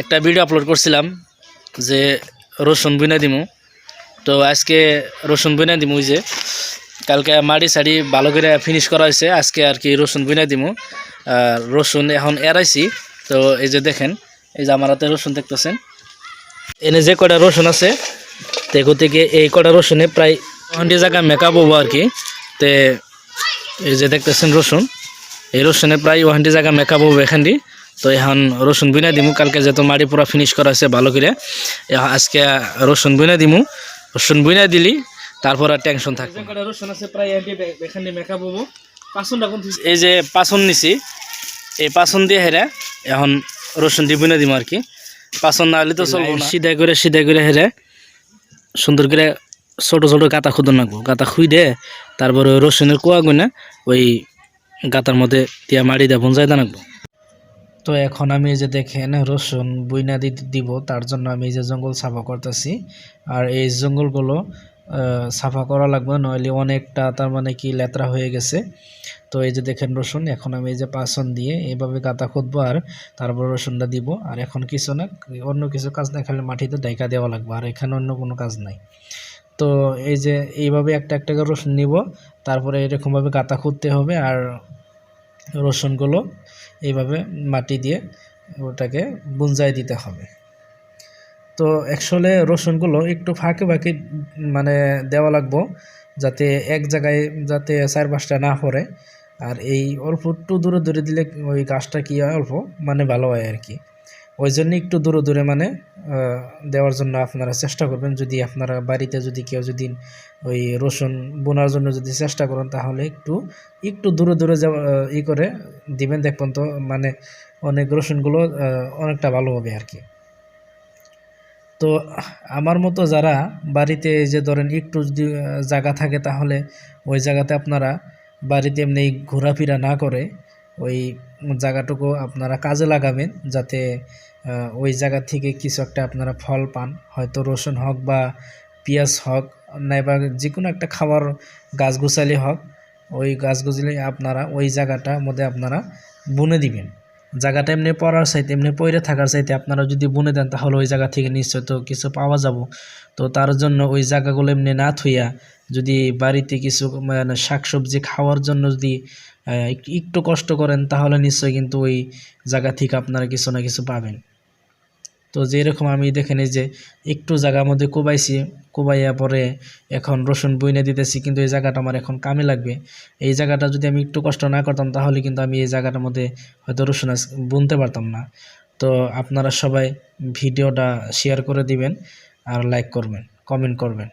একটা video upload করছিলাম যে রসুন বুনা দিমু। তো আজকে রসুন বুনা দিমু যে। কালকে মাড়ি সাড়ি ভালো করে ফিনিশ করা হয়েছে, আজকে আর কি রসুন বুনা দিমু। রসুন এখন এড়াইছি, তো এই যে দেখেন, এই যে আমার হাতে রসুন দেখতেছেন। এনে যে কটা রসুন আছে তেগো থেকে এই কটা রসুনে প্রায় হান্ডি জায়গা মেকআপ হব আর কি। তে এই যে দেখতেছেন রসুন, এই রসুনে প্রায় ওখানটি জায়গা মেকআপ হব এখানটি তো এখন রসুন বুনা দিমু। কালকে যেহেতু মাড়ি পুরা ফিনিশ করা আছে ভালো করে আজকে রসুন বুনা দিমু। রসুন বুনা দিলি তারপর আর টেনশন থাকবে রসুন আছে প্রায় এখানে মেকআপ হব। এই যে পাচন নিছি এই পাচন দিয়ে হেরা এখন রসুন দিয়ে বুনা দিমু আর কি। পাচন না হলে তো চলবো সিধা করে সিধা করে হেরে সুন্দর করে ছোট ছোট গাতা খুদন রাখব। গাতা খুই দে তারপরে রসুনের কোয়া গুনে ওই গাতার মধ্যে দিয়া মাড়ি দিয়ে বঞ্জাই দানাকবো তো এখন আমি এই যে দেখেন রসুন বুইনা দিব, তার জন্য আমি এই যে জঙ্গল সাফা করতেছি। আর এই জঙ্গলগুলো সাফা করা লাগবে, নইলে অনেকটা তার মানে কি লেতরা হয়ে গেছে। তো এই যে দেখেন রসুন, এখন আমি এই যে পাসন দিয়ে এইভাবে গাতা খুঁদবো আর তারপর রসুনটা দিব। আর এখন কিছু না, অন্য কিছু কাজ না খালি মাটিতে ডাইকা দেওয়া লাগবে, আর এখানে অন্য কোনো কাজ নাই। তো এই যে এইভাবে একটা একটা করে রসুন নিব, তারপরে এরকমভাবে গাতা খুঁড়তে হবে। আর রসুনগুলো এইভাবে মাটি দিয়ে ওটাকে বুঞ্জাই দিতে হবে। তো অ্যাকচুয়ালি রসুনগুলো একটু ফাঁকে ফাঁকে মানে দেওয়া লাগবো যাতে এক জায়গায় যাতে চার পাঁচটা না পড়ে। আর এই অল্প একটু দূরে দূরে দিলে ওই গাছটা কি হয়, অল্প মানে ভালো হয় আর কি। ওই জন্য একটু দূরে দূরে মানে দেওয়ার জন্য আপনারা চেষ্টা করবেন। যদি আপনারা বাড়িতে যদি কেউ যদি ওই রসুন বোনার জন্য যদি চেষ্টা করেন, তাহলে একটু একটু দূরে দূরে ই করে দিবেন। দেখবেন তো মানে অনেক রসুনগুলো অনেকটা ভালো হবে আর কি। তো আমার মতো যারা বাড়িতে যে ধরেন একটু যদি জায়গা থাকে, তাহলে ওই জায়গাতে আপনারা বাড়িতে এমনি ঘোরাফেরা না করে ওই জায়গাটুকু আপনারা কাজে লাগাবেন যাতে ওই জায়গা থেকে কিছু একটা আপনারা ফল পান। হয়তো রসুন হোক বা পেঁয়াজ হোক, নাইবা যে কোনো একটা খাবার গাছ গোছালি হোক, ওই গাছ গোছালি আপনারা ওই জায়গাটার মধ্যে আপনারা বুনে দিবেন। জায়গাটা এমনি পড়ার চাইতে, এমনি পড়ে থাকার চাইতে আপনারা যদি বুনে দেন, তাহলে ওই জায়গা থেকে নিশ্চয় তো কিছু পাওয়া যাব। তো তার জন্য ওই জায়গাগুলো এমনি না থুইয়া যদি বাড়িতে কিছু মানে শাকসবজি খাওয়ার জন্য যদি একটু- কষ্ট করেন, তাহলে নিশ্চয়ই কিন্তু ওই জায়গা থেকে আপনারা কিছু না কিছু পাবেন। তো যেরকম আমি দেখেন এই যে একটু জায়গার মধ্যে কোবাইছি, কোবাইয়া পরে এখন রসুন বইনে দিতেছি, কিন্তু এই জায়গাটা আমার এখন কামে লাগবে। এই জায়গাটা যদি আমি একটু কষ্ট না করতাম, তাহলে কিন্তু আমি এই জায়গাটার মধ্যে হয়তো রসুন বুনতে পারতাম না। তো আপনারা সবাই ভিডিওটা শেয়ার করে দিবেন আর লাইক করবেন কমেন্ট করবেন।